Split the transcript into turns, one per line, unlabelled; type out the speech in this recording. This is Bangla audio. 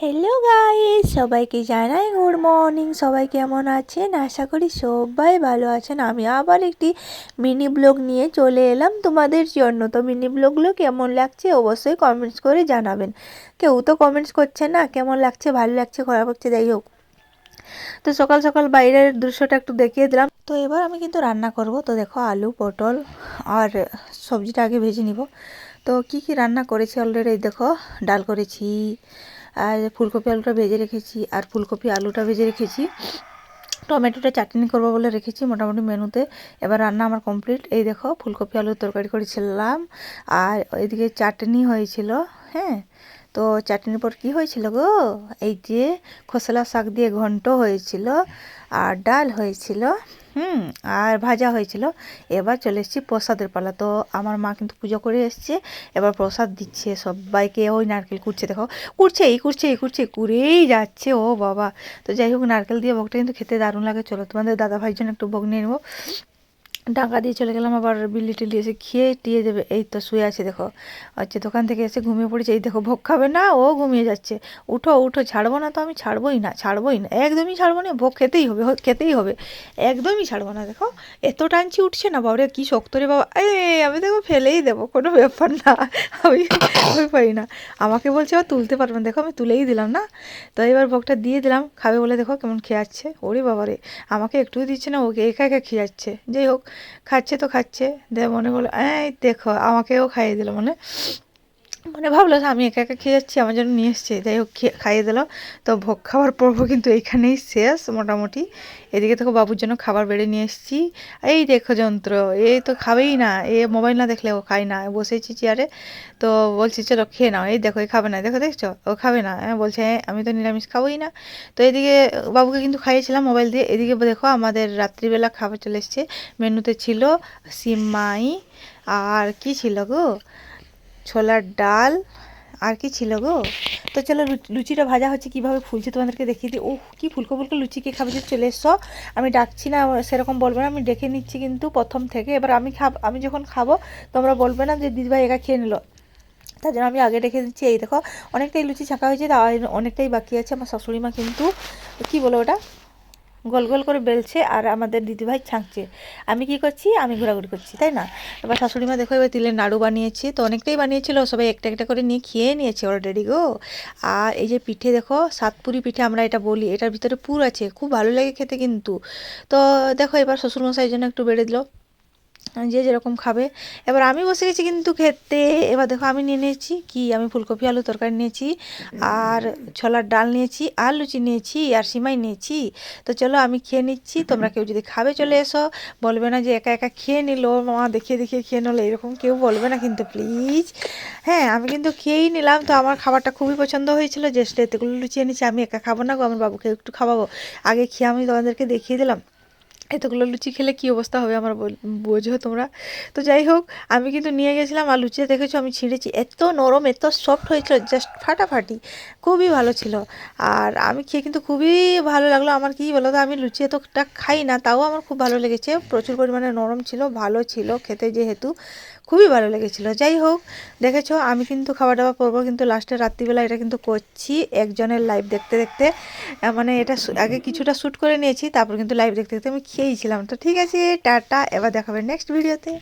হ্যালো গাইস সবাইকে জানাই গুড মর্নিং সবাই কেমন আছেন? আশা করি সবাই ভালো আছেন। আমি আবার একটি মিনি ব্লগ নিয়ে চলে এলাম তোমাদের জন্য। তো মিনি ব্লগগুলো কেমন লাগছে অবশ্যই কমেন্টস করে জানাবেন। কেউ তো কমেন্টস করছে না। কেমন লাগছে? ভালো লাগছে? খারাপ লাগছে? যাই হোক। তো সকাল সকাল বাইরের দৃশ্যটা একটু দেখিয়ে দিলাম। তো এবার আমি কিন্তু রান্না করব। তো দেখো, আলু, পটল আর সবজিটা আগে ভেজে নিব। তো কি কি রান্না করেছি অলরেডি দেখো, ডাল করেছি আর ফুলকপি আলুটা ভেজে রেখেছি, আর ফুলকপি আলুটা ভেজে রেখেছি। টমেটোটা চাটনি করব বলে রেখেছি মোটামুটি মেনুতে। এবার রান্না আমার কমপ্লিট। এই দেখো, ফুলকপি আলুর তরকারি করেছিলাম। আর এদিকে চাটনি হয়েছিল হ্যাঁ? তো চাটনির পর কি হয়েছিল গো? এই যে খোসলা শাক দিয়ে ঘন্ট হয়েছিল আর ডাল হয়েছিল, হুম, আর ভাজা হয়েছিল। এবার চলে এসেছি প্রসাদের পালা। তো আমার মা কিন্তু পুজো করে এসছে, এবার প্রসাদ দিচ্ছে সবাইকে। ওই নারকেল কুড়ছে, দেখো কুড়ছে এই কুড়ছে এই কুড়ছে কুড়েই যাচ্ছে, ও বাবা। তো যাই হোক, নারকেল দিয়ে ভোগটা কিন্তু খেতে দারুণ লাগে। চলো তোমাদের দাদা ভাইয়ের জন্য একটু ভোগ নিয়ে নেব। ডাকা দিয়ে চলে গেলাম, আবার বিল্লি টিল্লি এসে খেয়ে টিয়ে দেবে। এই তো শুয়ে আছে, দেখো। হচ্ছে দোকান থেকে এসে ঘুমিয়ে পড়েছে। এই দেখো, ভোগ খাবে না, ও ঘুমিয়ে যাচ্ছে। উঠো উঠো, ছাড়বো না তো আমি, ছাড়বোই না ছাড়বোই না। একদমই ছাড়বো না, ভোগ খেতেই হবে খেতেই হবে। একদমই ছাড়বো না, দেখো। এত টানছি, উঠছে না, বাবরে, কী শক্ত রে বাবা। এ আমি দেখো ফেলেই দেবো, কোনো ব্যাপার না। আমি পারি না। আমাকে বলছে ও তুলতে পারবে না। দেখো, আমি তুলেই দিলাম, না? তো এবার ভোগটা দিয়ে দিলাম। খাবে বলে দেখো কেমন খেয়ে যাচ্ছে ওরে বাবারে, আমাকে একটুও দিচ্ছে না, ওকে একা একা খেয়ে যাচ্ছে যাই হোক খাচ্ছে তো খাচ্ছে। দে মনে করল এই দেখো আমাকেও খাইয়ে দিল। মানে মানে ভাবলো আমি একা একা খেয়ে যাচ্ছি, আমার জন্য নিয়ে এসছে। যাই হোক খাইয়ে দিল। তো ভোগ খাওয়ার পর্ব কিন্তু এইখানেই শেষ মোটামুটি। এদিকে দেখো বাবুর জন্য খাবার বেড়ে নিয়ে এসেছি। এই দেখো যন্ত্র এই তো খাবেই না। এ মোবাইল না দেখলে ও খায় না। বসেছি চেয়ারে। তো বলছি, চলো খেয়ে নাও। এই দেখো এই খাবে না। দেখো, দেখছ? ও খাবে না। হ্যাঁ বলছে হ্যাঁ আমি তো নিরামিষ খাবোই না। তো এদিকে বাবুকে কিন্তু খাইয়েছিলাম মোবাইল দিয়ে। এদিকে দেখো আমাদের রাত্রিবেলা খাবার চলে এসছে। মেনুতে ছিল সিমাই আর কি ছিল গো? ছোলার ডাল, আর কি ছিল গো? তো চলো লুচিটা ভাজা হচ্ছে, কীভাবে ফুলছে তোমাদেরকে দেখিয়ে দিই। ও কি ফুলকো ফুলকো লুচি কে খাবে? যে চলে এসছো আমি ডাকছি না সেরকম বলবে না, আমি ডেকে নিচ্ছি কিন্তু প্রথম থেকে। এবার আমি খাব, আমি যখন খাব, তোমরা বলবে না যে দিদিভাই একা খেয়ে নিল। তার জন্য আমি আগে রেখে দিচ্ছি। এই দেখো, অনেকটাই লুচি ছাঁকা হয়েছে আর অনেকটাই বাকি আছে, আমার শাশুড়ি মা কিন্তু, কি বলো ওটা? গোল গোল করে বেলছে আর আমাদের দিদিভাই ছাঁকছে। আমি কি করছি? আমি ঘোরাঘুরি করছি, তাই না? এবার শাশুড়ি মা দেখো, এবার তিলের নাড়ু বানিয়েছি, তো অনেকটাই বানিয়েছিল, সবাই একটা একটা করে নিয়ে খেয়ে নিয়েছে অলরেডি গো। আর এই যে পিঠে দেখো, সাতপুরি পিঠে আমরা এটা বলি, এটার ভিতরে পুর আছে, খুব ভালো লাগে খেতে কিন্তু। তো দেখো এবার শ্বশুরমশাই জন্য একটু বেড়ে দিল। যে যেরকম খাবে। এবার আমি বসে গেছি কিন্তু খেতে। এবার দেখো আমি নিয়ে নিয়েছি কি? আমি ফুলকপি, আলু তরকারি নিয়েছি আর ছোলার ডাল নিয়েছি, আর লুচি নিয়েছি, আর সিমাই নিয়েছি। তো চলো আমি খেয়ে নিচ্ছি। তোমরা কেউ যদি খাবে চলে এসো। বলবে না যে একা একা খেয়ে নিল, মা দেখিয়ে দেখিয়ে খেয়ে নিলো, এরকম কেউ বলবে না কিন্তু প্লিজ হ্যাঁ আমি কিন্তু খেয়েই নিলাম। তো আমার খাবারটা খুবই পছন্দ হয়েছিল। যে এতগুলো লুচি এনেছি, আমি একা খাব না গো, আমার বাবুকে একটু খাওয়াবো। আগে খেয়ে আমি তোমাদেরকে দেখিয়ে দিলাম। এতগুলো লুচি খেলে কি অবস্থা হবে আমার বোঝো তোমরা। তো যাই হোক, আমি কিন্তু নিয়ে গেছিলাম আর লুচিটা দেখেছ, আমি ছিঁড়েছি। এত নরম, এত সফট হয়েছিল জাস্ট ফাটাফাটি। খুবই ভালো ছিল। আর আমি খেয়ে কিন্তু খুবই ভালো লাগল। আমার কি বলো তো আমি লুচি এতটা খাই না, তাও আমার খুব ভালো লেগেছে। প্রচুর পরিমাণে নরম ছিল, ভালো ছিল খেতে যেহেতু। খুবই ভালো লেগেছিল। যাই হোক, দেখেছ, আমি কিন্তু খাওয়া দাওয়া করব, কিন্তু লাস্টে রাত্রিবেলা এটা কিন্তু করছি একজনের লাইভ দেখতে দেখতে। মানে এটা আগে কিছুটা শ্যুট করে নিয়েছি, তারপর কিন্তু লাইভ দেখতে দেখতে আমি খেয়েছিলাম তো ঠিক আছে, টাটা, এবার দেখাবে নেক্সট ভিডিওতে